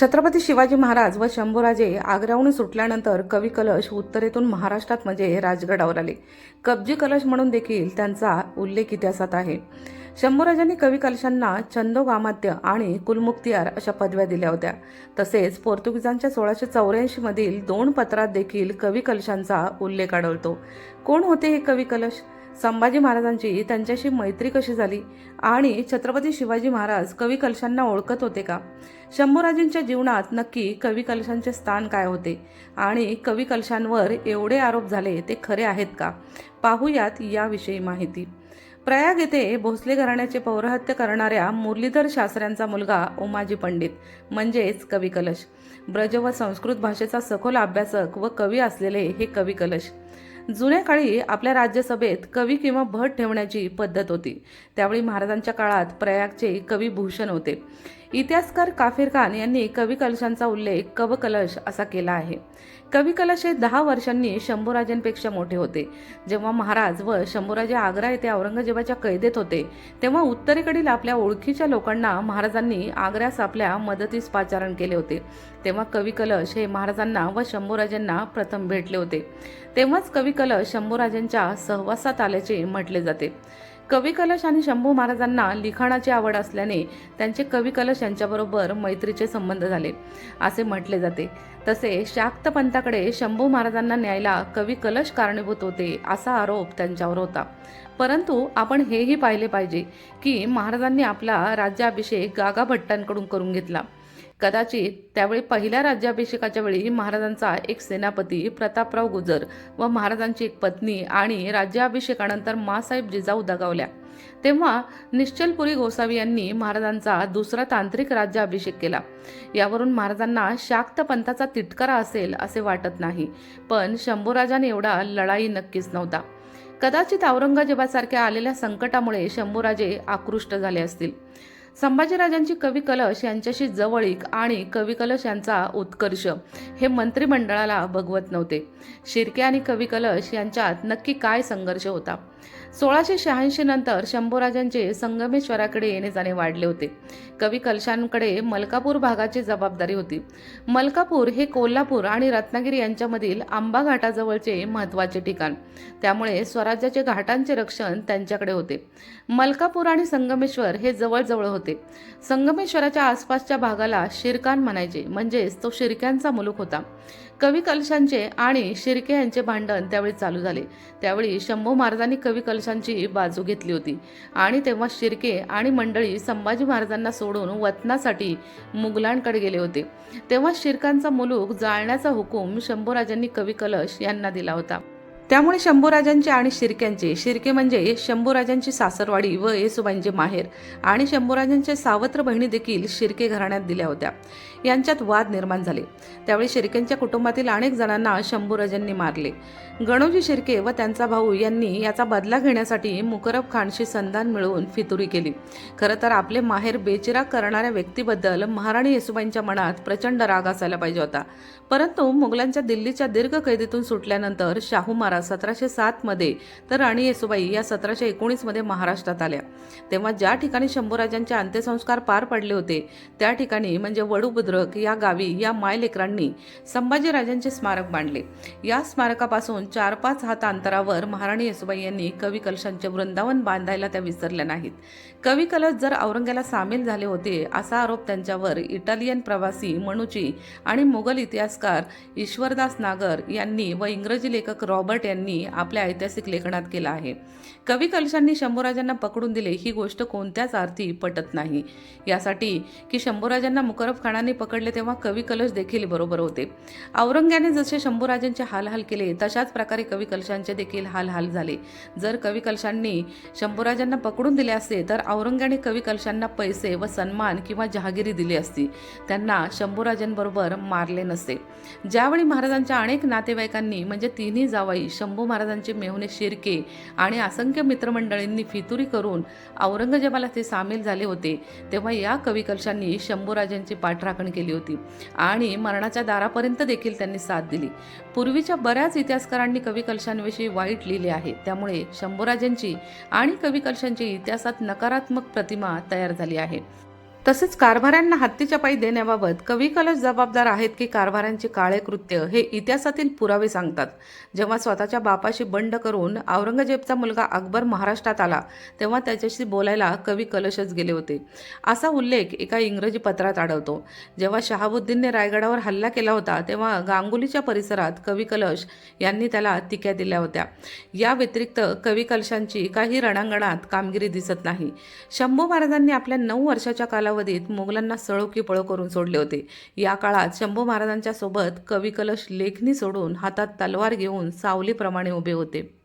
छत्रपती शिवाजी महाराज व शंभूराजे आग्र्याहून सुटल्यानंतर कवी कलश उत्तरेतून महाराष्ट्रात म्हणजे राजगडावर आले. कब्जी कलश म्हणून देखील त्यांचा उल्लेख इतिहासात आहे. शंभूराजांनी कवी कलशांना छंदोगामात्य आणि कुलमुक्तियार अशा पदव्या दिल्या होत्या. तसेच पोर्तुगीजांच्या सोळाशे चौऱ्याऐंशी मधील दोन पत्रात देखील कवी कलशांचा उल्लेख आढळतो. कोण होते हे कवी कलश? संभाजी महाराजांची त्यांच्याशी मैत्री कशी झाली? आणि छत्रपती शिवाजी महाराज कवी कलशांना ओळखत होते का? शंभूराजेंच्या जीवनात नक्की कवी कलशांचे स्थान काय होते? आणि कवी कलशांवर एवढे आरोप झाले ते खरे आहेत का? पाहूयात याविषयी माहिती. प्रयाग येथे भोसले घराण्याचे पौरहत्य करणाऱ्या मुरलीधर शास्त्र्यांचा मुलगा ओमाजी पंडित म्हणजेच कवी कलश. ब्रज व संस्कृत भाषेचा सखोल अभ्यासक व कवी असलेले हे कवी कलश. जुन्या काळी आपल्या राज्यसभेत कवी किंवा भट ठेवण्याची पद्धत होती. त्यावेळी महाराजांच्या काळात प्रयागचे कवी भूषण होते. इतिहासकार काफिर खान यांनी कवी कलशांचा उल्लेख कव कलश असा केला आहे. कवी कलश हे दहा वर्षांनी शंभूराजांपेक्षा मोठे होते. जेव्हा महाराज व शंभूराजे आग्रा येथे औरंगजेबाच्या कैदेत होते तेव्हा उत्तरेकडील आपल्या ओळखीच्या लोकांना महाराजांनी आग्र्यास आपल्या मदतीस पाचारण केले होते. तेव्हा कवी कलश हे महाराजांना व शंभूराजांना प्रथम भेटले होते. तेव्हाच कवी कलश शंभूराजांच्या सहवासात आल्याचे म्हटले जाते. कवी कलश आणि शंभू महाराजांना लिखाणाची आवड असल्याने त्यांचे कवी कलश यांच्याबरोबर मैत्रीचे संबंध झाले. असे म्हटले जाते. तसे शाक्त पंथाकडे शंभू महाराजांना न्यायला कवी कलश कारणीभूत होते असा आरोप त्यांच्यावर होता. परंतु आपण हेही पाहिले पाहिजे की महाराजांनी आपला राज्याभिषेक गागा भट्टांकडून करून घेतला. कदाचित त्यावेळी पहिल्या राज्याभिषेकाच्या वेळी महाराजांचा एक सेनापती प्रतापराव गुजर व महाराजांची एक पत्नी आणि राज्याभिषेकानंतर मासाहेब जिजाऊ दगावल्या. तेव्हा निश्चलपुरी गोसावी यांनी महाराजांचा दुसरा तांत्रिक राज्याभिषेक केला. यावरून महाराजांना शाक्त पंथाचा तिटकारा असेल असे वाटत नाही पण शंभूराजाने एवढा लढाई नक्कीच नव्हता. कदाचित औरंगजेबासारख्या आलेल्या संकटामुळे शंभूराजे आकृष्ट झाले असतील. संभाजीराजांची कवी कलश यांच्याशी जवळीक आणि कवी कलश यांचा उत्कर्ष हे मंत्रिमंडळाला भगवत नव्हते. शिर्के आणि कवी कलश यांच्यात नक्की काय संघर्ष होता? सोळाशे शहाऐंशी नंतर शंभूराजांचे संगमेश्वराकडे येणे जाणे वाढले होते. कवी कलशांकडे मलकापूर भागाची जबाबदारी होती. मलकापूर हे कोल्हापूर आणि रत्नागिरी यांच्यामधील आंबा घाटाजवळचे महत्त्वाचे ठिकाण. त्यामुळे स्वराज्याचे घाटांचे रक्षण त्यांच्याकडे होते. मलकापूर आणि संगमेश्वर हे जवळजवळ होते. संगमेश्वराच्या आसपासच्या भागाला शिरकान म्हणायचे. म्हणजेच तो शिरक्यांचा मुलूक होता. कवी कलशांचे आणि शिर्के यांचे भांडण त्यावेळी चालू झाले. त्यावेळी शंभू महाराजांनी कवी कलशांची बाजू घेतली होती. आणि तेव्हा शिर्के आणि मंडळी संभाजी महाराजांना सोडून वतनासाठी मुघलांकडे गेले होते. तेव्हा शिर्कांचा मुलूक जाळण्याचा हुकूम शंभूराजांनी कवी कलश यांना दिला होता. त्यामुळे शंभूराजांचे आणि शिर्क्यांचे शिर्के म्हणजे शंभूराजांची सासरवाडी व येसुबाईंचे माहेर आणि शंभूराजांच्या सावत्र बहिणी देखील शिर्के घराण्यात दिल्या होत्या. यांच्यात वाद निर्माण झाले. त्यावेळी शिर्केंच्या कुटुंबातील अनेक जणांना शंभूराजांनी मारले. गणोजी शिर्के व त्यांचा भाऊ यांनी याचा बदला घेण्यासाठी मुकरब खानशी संधान मिळवून फितुरी केली. खरं तर आपले माहेर बेचिराग करणाऱ्या व्यक्तीबद्दल महाराणी येसुबाईंच्या मनात प्रचंड राग असायला पाहिजे होता. परंतु मुघलांच्या दिल्लीच्या दीर्घ कैदीतून सुटल्यानंतर शाहू महाराज सतराशे सातमध्ये तर राणी येसुबाई या सतराशे एकोणीसमध्ये महाराष्ट्रात आल्या. तेव्हा ज्या ठिकाणी शंभूराजांचे अंत्यसंस्कार पार पडले होते त्या ठिकाणी म्हणजे वडूबुद्रक या गावी या मायलेकरांनी संभाजीराजांचे स्मारक बांधले. या स्मारकापासून चार पाच हात अंतरावर महाराणी येसुबाई यांनी कवी कलशांचे वृंदावन बांधायला त्या विसरल्या नाहीत. कवी कलश जर औरंग्याला सामील झाले होते असा आरोप त्यांच्यावर इटालियन प्रवासी मनुची आणि मुघल इतिहासकार ईश्वरदास नागर यांनी व इंग्रजी लेखक रॉबर्ट यांनी आपल्या ऐतिहासिक लेखनात केला आहे. कवी कलशांनी शंभूराजांना पकडून दिले ही गोष्ट कोणत्याच अर्थी पटत नाही. यासाठी की शंभूराजांना मुकरफ खानाने पकडले तेव्हा कवी कलश देखील बरोबर होते. औरंग्याने जसे शंभूराजांचे हालहाल केले तशाच प्रकारे कवी कलशांचे देखील हालहाल झाले. जर कवी कलशांनी शंभूराजांना पकडून दिले असते तर औरंग्याने कवी कलशांना पैसे व सन्मान किंवा जहागिरी दिली असती. त्यांना शंभूराजांबरोबर मारले नसते. ज्यावेळी महाराजांच्या अनेक नातेवाईकांनी म्हणजे तिन्ही जावाई शंभू महाराजांचे मेहुणे शिर्के आणि असंख्य मित्रमंडळींनी फितुरी करून औरंगजेबाला ते सामील झाले होते. तेव्हा या कविकलशांनी शंभूराजांची पाठराखण केली होती आणि मरणाच्या दारापर्यंत देखील त्यांनी साथ दिली. पूर्वीच्या बऱ्याच इतिहासकारांनी कविकलशांविषयी वाईट लिहिले आहे. त्यामुळे शंभूराजांची आणि कविकलशांची इतिहासात नकारात्मक प्रतिमा तयार झाली आहे. तसेच कारभाऱ्यांना हत्तीच्या पायी देण्याबाबत कवी कलश जबाबदार आहेत की कारभाऱ्यांचे काळे कृत्य हे इतिहासातील पुरावे सांगतात. जेव्हा स्वतःच्या बापाशी बंड करून औरंगजेबचा मुलगा अकबर महाराष्ट्रात आला तेव्हा त्याच्याशी बोलायला कवी कलशच गेले होते. असा उल्लेख एका इंग्रजी पत्रात आढळतो. जेव्हा शहाबुद्दीनने रायगडावर हल्ला केला होता तेव्हा गांगुलीच्या परिसरात कवी कलश यांनी त्याला तिक्या दिल्या होत्या. या व्यतिरिक्त कवी कलशांची काही रणांगणात कामगिरी दिसत नाही. शंभू महाराजांनी आपल्या नऊ वर्षाच्या कालावधीत मुघलांना मोगलांना सळोकी पळो करून सोडले होते. या काळात शंभू महाराजांच्या सोबत कविकलश लेखनी लेखणी सोडून हातात तलवार घेऊन सावलीप्रमाणे उभे होते.